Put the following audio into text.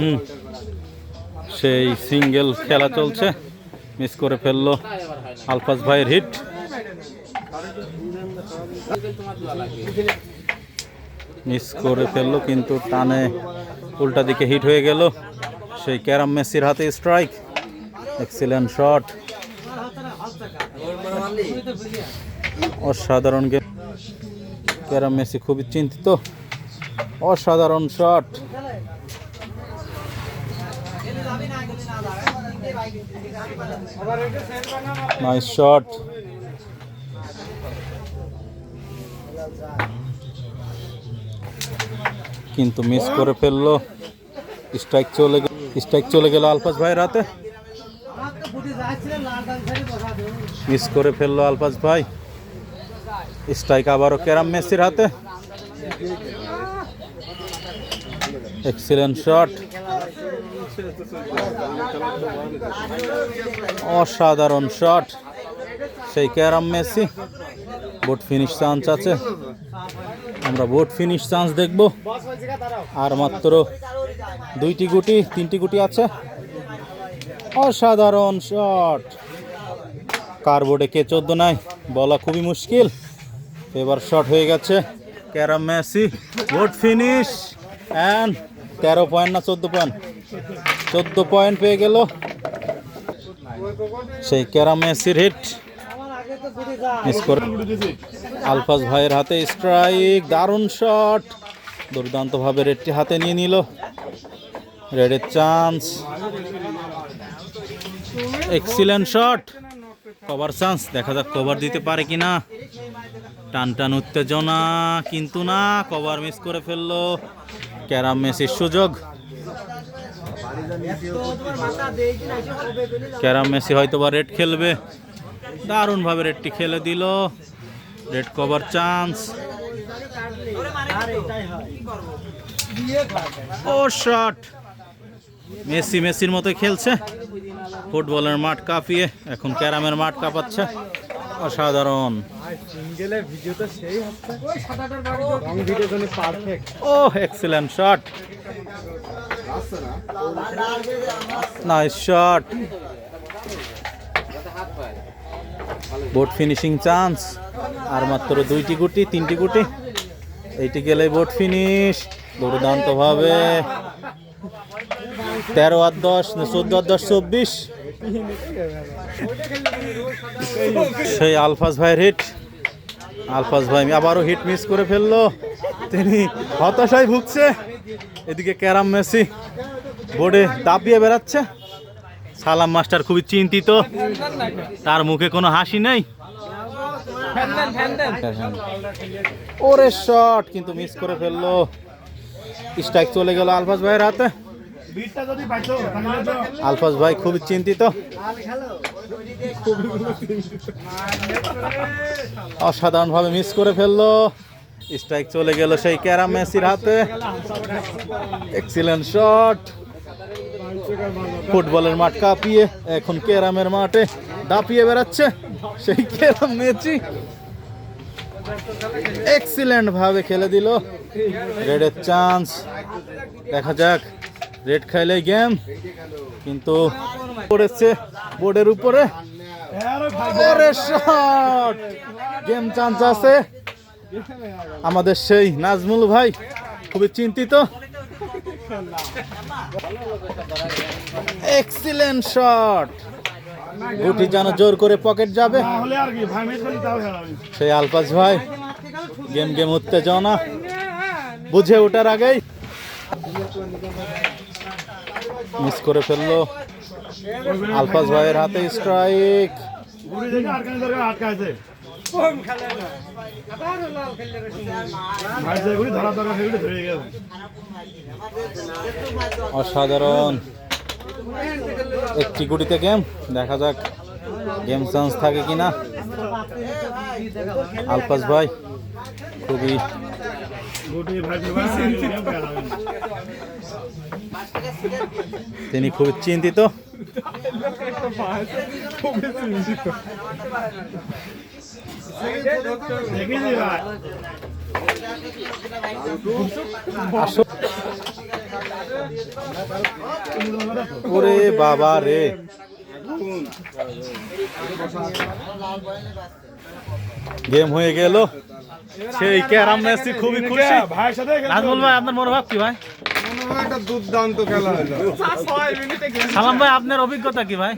হুম। সেই সিঙ্গেল খেলা চলছে। মিস করে ফেলল আলফাজ ভাইয়ের হিট। মিস করে ফেলল কিন্তু টানে উল্টা দিকে হিট হয়ে গেল। সেই ক্যারাম মেসির হাতে স্ট্রাইক। Excellent shot. অসাধারণ গেম ক্যারাম মেসি খুবই চিন্তিত। অসাধারণ শট। নাইস শট কিন্তু মিস করে ফেলল। স্ট্রাইক চলে গেল স্ট্রাইক চলে গেল আলফাজ ভাইয়ের হাতে। মিস করে ফেলল আলফাজ ভাই। স্ট্রাইক আবারও ক্যারাম মেসির হাতে। এক্সিলেন্ট শট অসাধারণ শট সেই carrom Messi. Board finish chance আছে। আমরা বোট ফিনিশ চান্স দেখব। আর মাত্র দুইটি গুটি, তিনটি গুটি আছে। অসাধারণ শট কার বোর্ডে কে চোদ্দ নাই? বলা খুবই মুশকিল। এবার শট হয়ে গেছে carrom Messi. Board finish and তেরো পয়েন্ট না চোদ্দ পয়েন্ট? চোদ্দ পয়েন্ট পেয়ে গেল। সেই ক্যারাম মেসির হিট আলফাজ ভাইয়ের হাতে স্ট্রাইক দারুণ শট দুর্দান্তভাবে রেডটি হাতে নিয়ে নিল। রেডের chance excellent shot cover chance দেখা যাক কভার দিতে পারে কিনা। টান টান উত্তেজনা কিন্তু না কভার মিস করে ফেলল। ক্যারাম মেসির সুযোগ। ক্যারাম মেসি হয়তো বা রেড খেলবে। দারুণভাবে রেডটি খেলে দিল। Red cover chance. ও শট। মেসি, মেসির মতো খেলছে। ফুটবলের মাঠ কাঁপিয়ে, এখন ক্যারামের মাঠ কাঁপাচ্ছে। অসাধারণ। ও excellent shot nice shot board finishing chance আর মাত্র দুইটি গুটি তিনটি গুটি। এইটি গেলে বোট ফিনিশ দুর্দান্তভাবে। তেরো আর দশ চোদ্দ আর দশ চব্বিশ। সেই আলফাজ ভাইয়ের হিট আলফাজ ভাই আবারও হিট মিস করে ফেলল। তিনি হতাশায় ভুগছে। এদিকে ক্যারাম মেসি বোর্ডে দাপিয়ে বেড়াচ্ছে। সালাম মাস্টার খুবই চিন্তিত। তার মুখে কোনো হাসি নেই। ওরে শট কিন্তু মিস করে ফেলল। স্ট্রাইক চলে গেল আলফাজ ভাইয়ের হাতে। আলফাজ ভাই খুবই চিন্তিত। অসাধারণভাবে মিস করে ফেলল। স্ট্রাইক চলে গেল সেই ক্যারাম মেসির হাতে। এক্সিলেন্ট শট ফুটবলের মাঠ কাঁপিয়ে এখন ক্যারামের মাঠে দাপিয়ে বেড়াচ্ছে সেই ক্যারাম মেসি। এক্সিলেন্ট ভাবে খেলে দিল। রেডের চান্স দেখা যাক। রেড খাইলে গেম, কিন্তু পড়েছে বোর্ডের উপরে। গেম চান্স আছে। আমাদের সেই নাজমুল ভাই, খুবই চিন্তিত। এক্সিলেন্ট শট গুটি যেন জোর করে পকেট যাবে। সেই আলপাস ভাই, গেম গেম উত্তেজনা। বুঝে ওঠার আগেই। মিস করে ফেলল। আলফাজ ভাইয়ের হাতে স্ট্রাইক অসাধারণ। একটি গুটিতে গেম দেখা যাক গেম চান্স থাকে কিনা। আলফাজ ভাই, খুবই তিনি খুব চিন্তিত। ওরে বাবা রে। গেম হয়ে গেল। সেই ক্যারাম ম্যাচটি খুবই খুশি। ভাই আপনার মনোভাব কি ভাই? সালাম ভাই আপনার অভিজ্ঞতা কি ভাই?